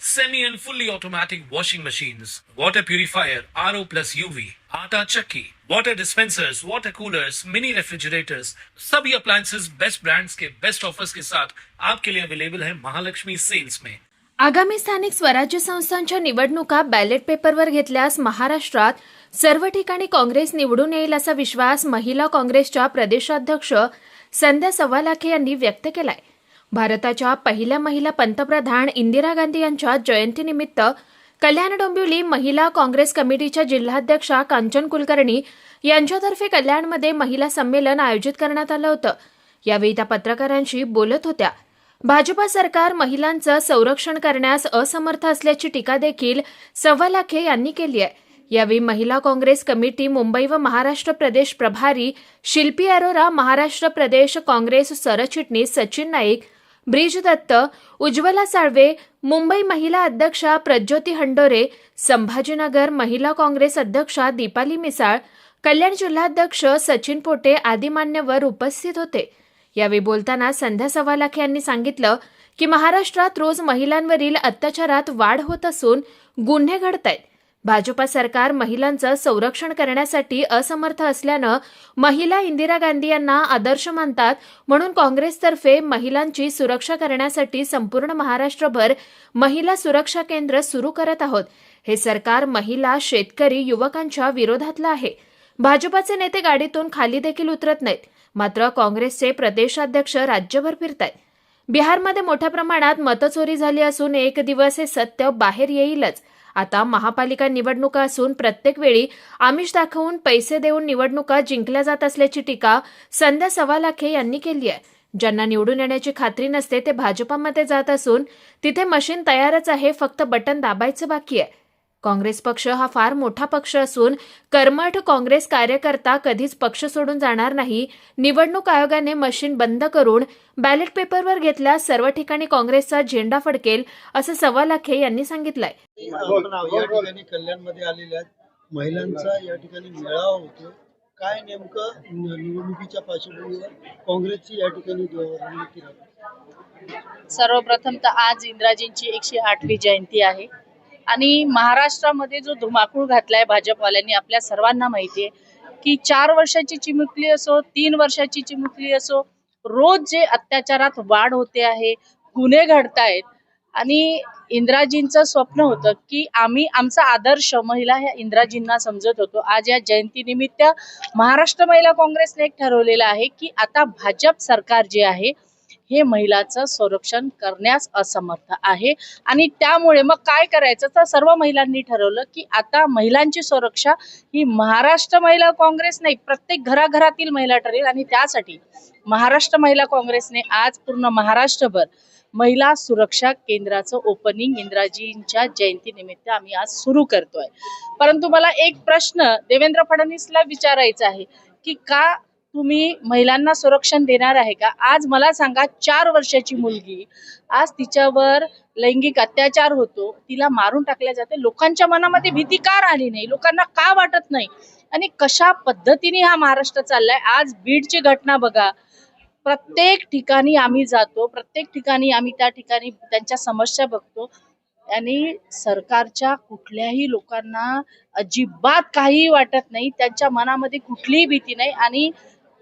semi and fully automatic washing machines, water purifier, RO plus UV, आटा चक्की, water dispensers, water coolers, mini refrigerators, सभी appliances best brands के best offers के साथ आपके लिए अवेलेबल है महालक्ष्मी सेल्स में आगामी स्थानिक स्वराज्य संस्थांच्या निवडणुका बॅलेट पेपरवर घेतल्यास महाराष्ट्रात सर्व ठिकाणी काँग्रेस निवडून येईल असा विश्वास महिला काँग्रेसच्या प्रदेशाध्यक्ष संध्या सव्वालाखे यांनी व्यक्त केलाय. भारताच्या पहिल्या महिला पंतप्रधान इंदिरा गांधी यांच्या जयंतीनिमित्त कल्याण डोंबिवली महिला काँग्रेस कमिटीच्या जिल्हाध्यक्षा कांचन कुलकर्णी यांच्यातर्फे कल्याणमध्ये महिला संमेलन आयोजित करण्यात आलं होतं. यावेळी त्या पत्रकारांशी बोलत होत्या. भाजपा सरकार महिलांचं संरक्षण करण्यास असमर्थ असल्याची टीका देखील सव्वालाखे यांनी केली आहे. यावेळी महिला काँग्रेस कमिटी मुंबई व महाराष्ट्र प्रदेश प्रभारी शिल्पी अरोरा महाराष्ट्र प्रदेश काँग्रेस सरचिटणीस सचिन नाईक ब्रिजदत्त उज्ज्वला साळवे मुंबई महिला अध्यक्षा प्रज्योती हंडोरे संभाजीनगर महिला काँग्रेस अध्यक्षा दीपाली मिसाळ कल्याण जिल्हाध्यक्ष सचिन पोटे आदी मान्यवर उपस्थित होते. यावेळी बोलताना संध्या सवालाखे यांनी सांगितलं की महाराष्ट्रात रोज महिलांवरील अत्याचारात वाढ होत असून गुन्हे घडत आहेत भाजपा सरकार महिलांचं संरक्षण करण्यासाठी असमर्थ असल्यानं महिला इंदिरा गांधी यांना आदर्श मानतात म्हणून काँग्रेसतर्फे महिलांची सुरक्षा करण्यासाठी संपूर्ण महाराष्ट्रभर महिला सुरक्षा केंद्र सुरू करत आहोत. हे सरकार महिला शेतकरी युवकांच्या विरोधातलं आहे. भाजपाचे नेते गाडीतून खाली देखील उतरत नाहीत. मात्र काँग्रेसचे प्रदेशाध्यक्ष राज्यभर फिरतायत. बिहारमध्ये मोठ्या प्रमाणात मतचोरी झाली असून एक दिवस हे सत्य बाहेर येईलच. आता महापालिका निवडणुका असून प्रत्येक वेळी आमिष दाखवून पैसे देऊन निवडणुका जिंकल्या जात असल्याची टीका संध्या सवालाखे यांनी केली आहे. ज्यांना निवडून येण्याची खात्री नसते ते भाजपामध्ये जात असून तिथे मशीन तयारच आहे फक्त बटन दाबायचं बाकी आहे. काँग्रेस पक्ष हा फार मोठा पक्ष असून कर्मठ काँग्रेस कार्यकर्ता कधीच पक्ष सोडून जाणार नाही. निवडणूक आयोगाने मशीन बंद करून बॅलेट पेपरवर घेतल्यास सर्व ठिकाणी काँग्रेसचा झेंडा फडकेल असं सवालाखे यांनी सांगितलंय. आपण या ठिकाणी कल्याणमध्ये आलेल्या आहेत महिलांचा या ठिकाणी मेळावा होतो. काय नेमकं निवडणुकीच्या पार्श्वभूमीवर काँग्रेसची या ठिकाणी सर्वप्रथम तर आज इंदिराजींची एकशे आठवी जयंती आहे. आणि महाराष्ट्रामध्ये जो धुमाकूळ घातलाय भाजपवाल्यांनी आपल्या सर्वांना माहिती आहे की चार वर्षाची चिमुकली असो तीन वर्षाची चिमुकली असो रोज जे अत्याचारात वाढ होते आहे गुन्हे घडतायत आणि इंदिराजींचं स्वप्न होतं की आम्ही आमचा आदर्श महिला ह्या इंदिराजींना समजत होतो. आज या जयंतीनिमित्त महाराष्ट्र महिला काँग्रेसने एक ठरवलेलं आहे की आता भाजप सरकार जे आहे हे महिलाचं संरक्षण करण्यास असमर्थ आहे. आणि त्यामुळे मग काय करायचं? तर सर्व महिलांनी ठरवलं की आता महिलांची सुरक्षा ही महाराष्ट्र महिला काँग्रेस नाही प्रत्येक घराघरातील महिला ठरेल. आणि त्यासाठी महाराष्ट्र महिला काँग्रेसने आज पूर्ण महाराष्ट्रभर महिला सुरक्षा केंद्राचं ओपनिंग इंदिराजींच्या जयंतीनिमित्त आम्ही आज सुरू करतोय. परंतु मला एक प्रश्न देवेंद्र फडणवीसला विचारायचा आहे की का तुम्ही महिलांना संरक्षण देणार आहे का? आज मला सांगा चार वर्षाची मुलगी आज तिच्यावर लैंगिक अत्याचार होतो तिला मारून टाकल्या जाते. लोकांच्या मनामध्ये भीती का राहिली नाही? लोकांना का वाटत नाही? आणि कशा पद्धतीने हा महाराष्ट्र चाललाय? आज बीडची घटना बघा. प्रत्येक ठिकाणी आम्ही जातो प्रत्येक ठिकाणी आम्ही त्या ठिकाणी त्यांच्या समस्या बघतो. आणि सरकारच्या कुठल्याही लोकांना अजिबात काहीही वाटत नाही त्यांच्या मनामध्ये कुठलीही भीती नाही. आणि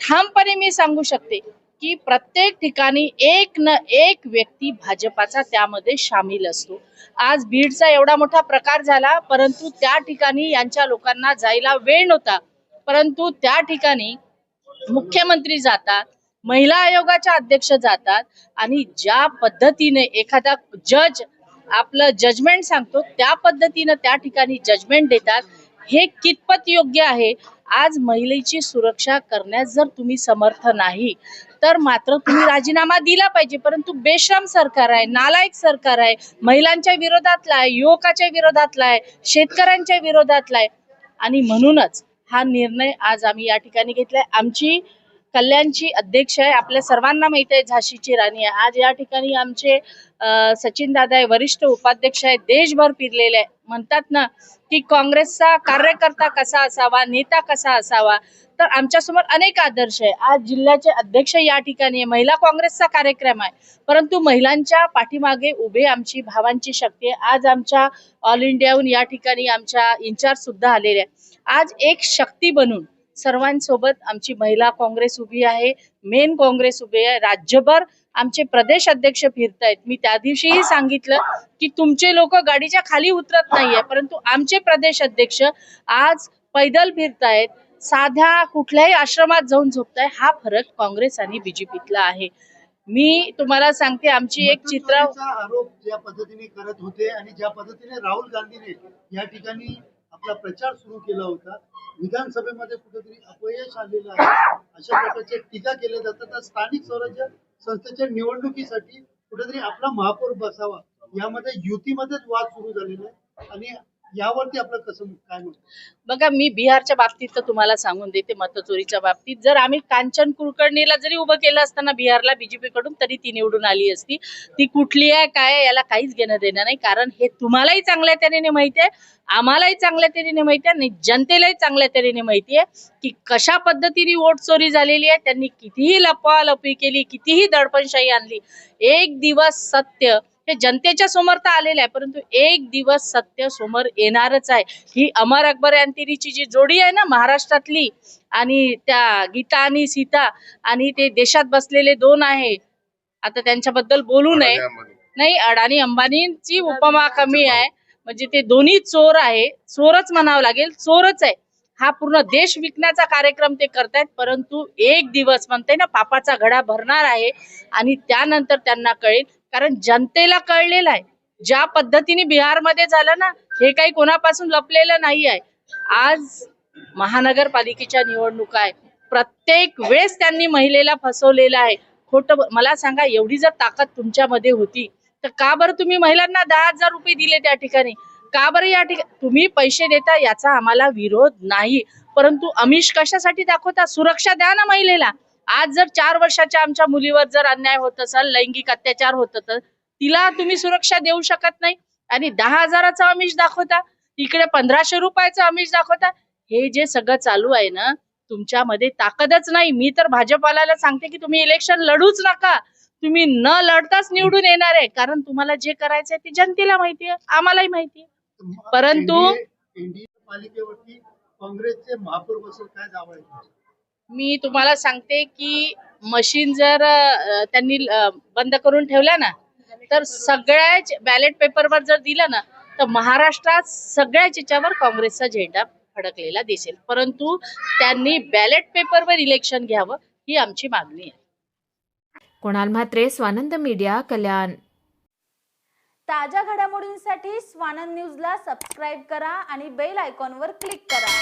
ठामपणे मी सांगू शकते की प्रत्येक ठिकाणी एक न एक व्यक्ती भाजपाचा त्यामध्ये सामील असतो. आज बीडचा एवढा मोठा प्रकार झाला परंतु त्या ठिकाणी यांच्या लोकांना जायला वेळ नव्हता. परंतु त्या ठिकाणी मुख्यमंत्री जातात महिला आयोगाच्या अध्यक्ष जातात आणि ज्या पद्धतीने एखादा जज आपलं जजमेंट सांगतो त्या पद्धतीनं त्या ठिकाणी जजमेंट देतात. हे कितपत योग्य आहे? आज महिलेची सुरक्षा करण्यास जर तुम्ही समर्थ नाही तर मात्र तुम्ही राजीनामा दिला पाहिजे. परंतु बेश्रम सरकार आहे नालायक सरकार आहे महिलांच्या विरोधातला आहे युवकाच्या विरोधातला आहे शेतकऱ्यांच्या विरोधातला आहे. आणि म्हणूनच हा निर्णय आज आम्ही या ठिकाणी घेतलाय. आमची कल्याणची अध्यक्ष आहे. आपल्या सर्वांना माहीत आहे झाशीची राणी आहे. आज या ठिकाणी आमचे सचिन दादा आहे वरिष्ठ उपाध्यक्ष आहे. देशभर फिरलेले आहे. म्हणतात ना की काँग्रेसचा कार्यकर्ता कसा असावा नेता कसा असावा तर आमच्यासमोर अनेक आदर्श आहे. आज जिल्ह्याचे अध्यक्ष या ठिकाणी आहे. महिला काँग्रेसचा कार्यक्रम आहे. परंतु महिलांच्या पाठीमागे उभे आमची भावांची शक्ती आहे. आज आमच्या ऑल इंडियाहून या ठिकाणी आमच्या इन्चार्ज सुद्धा आलेले आहे. आज एक शक्ती बनून सर्वांसोबत आमची महिला काँग्रेस उभी आहे मेन काँग्रेस उभी आहे. राज्यभर आमचे प्रदेश अध्यक्ष फिरतायत. मी त्या दिवशीही सांगितलं की तुमचे लोक गाडीच्या खाली उतरत नाहीये परंतु आमचे प्रदेश अध्यक्ष आज पैदल फिरतायत. साध्या कुठल्याही आश्रमात जाऊन झोपताय हा फरक काँग्रेस आणि बीजेपीतला आहे. मी तुम्हाला सांगते आमची एक चित्र आरोप ज्या पद्धतीने करत होते आणि ज्या पद्धतीने राहुल गांधीने या ठिकाणी आपला प्रचार सुरू केला होता. विधानसभेमध्ये कुठेतरी अपयश आलेलं आहे. अशा प्रकारचे टीका केल्या जातात. तर स्थानिक स्वराज्य संस्थेच्या निवडणुकीसाठी कुठेतरी आपला महापौर बसावा. यामध्ये युतीमध्येच वाद सुरू झालेला आहे. आणि यावरती आपलं कसं काय बघा मी बिहारच्या बाबतीत तर तुम्हाला सांगून देते मतचोरीच्या बाबतीत. जर आम्ही कांचन कुलकर्णीला जरी उभं केलं असताना बिहारला बीजेपी कडून तरी ती निवडून आली असती. ती कुठली आहे काय याला काहीच घेणं देणं नाही. कारण हे तुम्हालाही चांगल्या तऱ्हेने माहिती आहे आम्हालाही चांगल्या तऱ्हेने माहिती आहे आणि जनतेलाही चांगल्या तऱ्हेने माहिती आहे की कशा पद्धतीने वोट चोरी झालेली आहे. त्यांनी कितीही लपवालपी केली कितीही दडपणशाही आणली. एक दिवस सत्य हे जनतेच्या समोर तर आलेलं आहे परंतु एक दिवस सत्य समोर येणारच आहे. ही अमर अकबर अंतिरीची जी जोडी आहे ना महाराष्ट्रातली आणि त्या गीता आणि सीता आणि ते देशात बसलेले दोन आहे. आता त्यांच्याबद्दल बोलू नये. नाही अडाणी अंबानींची उपमा कमी आहे. म्हणजे ते दोन्ही चोर आहे चोरच म्हणावं लागेल चोरच आहे. हा पूर्ण देश विकण्याचा कार्यक्रम ते करतायत परंतु एक दिवस म्हणते ना पापाचा घडा भरणार आहे आणि त्यानंतर त्यांना कळेल कारण जनतेला कळलेलं आहे. ज्या पद्धतीने बिहारमध्ये झालं ना हे काही कोणापासून लपलेलं नाही आहे आज महानगरपालिकेच्या निवडणुका आहे प्रत्येक वेळेस त्यांनी महिलेला फसवलेलं आहे. खोटं मला सांगा एवढी जर ताकद तुमच्यामध्ये होती तर का बरं तुम्ही महिलांना दहा हजार रुपये दिले त्या ठिकाणी? का बरं या ठिकाणी तुम्ही पैसे देता याचा आम्हाला विरोध नाही. परंतु अमिष कशासाठी दाखवता? सुरक्षा द्या ना महिलेला. आज जर चार वर्षाच्या आमच्या मुलीवर जर अन्याय होत असेल लैंगिक अत्याचार होत तर तिला तुम्ही सुरक्षा देऊ शकत नाही. आणि दहा हजाराचा अमिष दाखवता इकडे पंधराशे रुपयाचं अमिष दाखवता हे जे सगळं चालू आहे ना तुमच्यामध्ये ताकदच नाही. मी तर भाजपाला सांगते की तुम्ही इलेक्शन लढूच नका. तुम्ही न लढताच निवडून येणार आहे. कारण तुम्हाला जे करायचंय ते जनतेला माहिती आहे आम्हालाही माहिती आहे. परंतु- एनडीए पालिकेवरती काँग्रेसचे महापौर बसेल काय दावा आहे? मी तुम्हाला सांगते की मशीन जर त्यांनी बंद करून ठेवल्या ना तर सगळ्याच बॅलेट पेपरवर जर दिलं ना तर महाराष्ट्रात सगळ्याच याच्यावर काँग्रेसचा झेंडा फडकलेला दिसेल. परंतु त्यांनी बॅलेट पेपरवर इलेक्शन घ्यावं ही आमची मागणी आहे. कुणाल म्हात्रे स्वानंद मीडिया कल्याण. ताज्या घडामोडींसाठी स्वानंद न्यूजला सबस्क्राईब करा आणि बेल आयकॉनवर क्लिक करा.